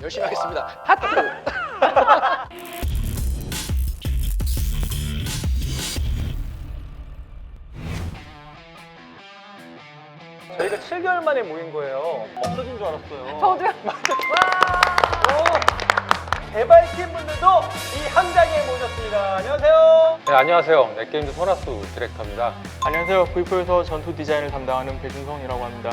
열심히 하겠습니다. 하트! 저희가 7개월 만에 모인 거예요. 없어진 줄 알았어요. 저도요. 오, 개발팀 분들도 이 현장에 모셨습니다. 안녕하세요. 네, 안녕하세요. 넷게임즈 손아수 디렉터입니다. 안녕하세요. V4에서 전투 디자인을 담당하는 배준성이라고 합니다.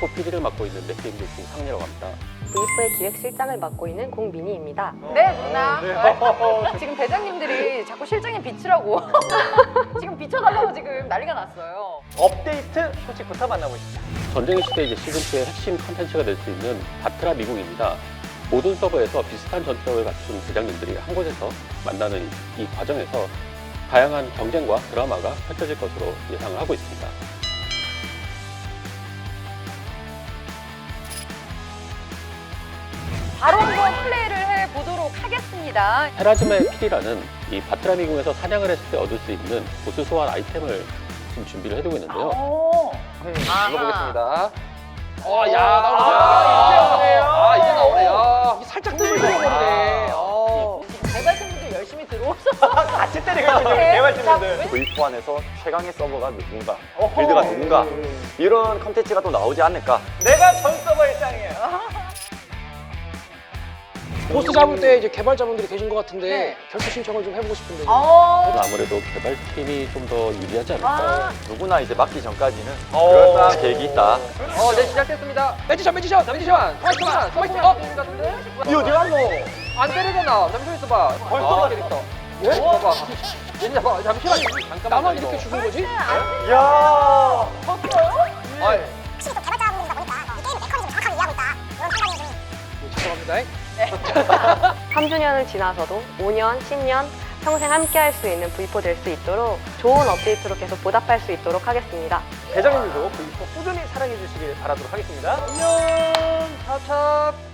V4 PD를 맡고 있는 넷게임즈 김상렬이라고 합니다. V4의 기획실장을 맡고 있는 공민희입니다. 네, 누나. 네. 지금 대장님들이 자꾸 실장님 비치라고. 지금 비춰달라고 지금 난리가 났어요. 업데이트 소식부터 만나보시죠. 전쟁의 시대 이제 시즌2의 핵심 컨텐츠가 될 수 있는 바트라 미국입니다. 모든 서버에서 비슷한 전투력을 갖춘 대장님들이 한 곳에서 만나는 이, 이 과정에서 다양한 경쟁과 드라마가 펼쳐질 것으로 예상을 하고 있습니다. 바로 한번 플레이를 해보도록 하겠습니다. 헤라즈마의 필이라는 이 바트라 미국에서 사냥을 했을 때 얻을 수 있는 보스 소환 아이템을 지금 준비를 해두고 있는데요. 오. 아하. 읽어보겠습니다. 어, 야, 아, 나오네. 이제 나오네요. 아, 이제 나오네. 야, 이게 살짝 뜸을. 어. 지금 개발팀 분들 열심히 들어오셔서. 같이 때리고 있는 네. V4 안에서 최강의 서버가 누군가. 빌드가 누군가 이런 컨텐츠가 또 나오지 않을까 내가 전 서버 일상이에요. 보스 잡을 때 이제 개발자분들이 계신 것 같은데 네. 결투 신청을 좀 해보고 싶은데. 어. 아무래도 개발팀이 좀 더 유리하지 않을까. 아. 누구나 이제 막기 전까지는 어. 그럴싸한 계획이 있다 어, 네, 시작됐습니다. 매지션, 매지션, 매지션. 스마이트만, 스마이트. 어? 이거 어디 갔노? 안 때리잖아. 잠시만 있어봐. 벌써 아, 때렸다. 예? 봐봐. 얘네 봐. 잠시만. 잠깐만. 나만 이렇게 죽은 거지? 야 아, 좀 죄송합니다. 3주년을 지나서도 5년, 10년, 평생 함께 할 수 있는 V4 될 수 있도록 좋은 업데이트로 계속 보답할 수 있도록 하겠습니다. 대장님들도 V4 꾸준히 사랑해 주시길 바라도록 하겠습니다. 안녕. 찹찹.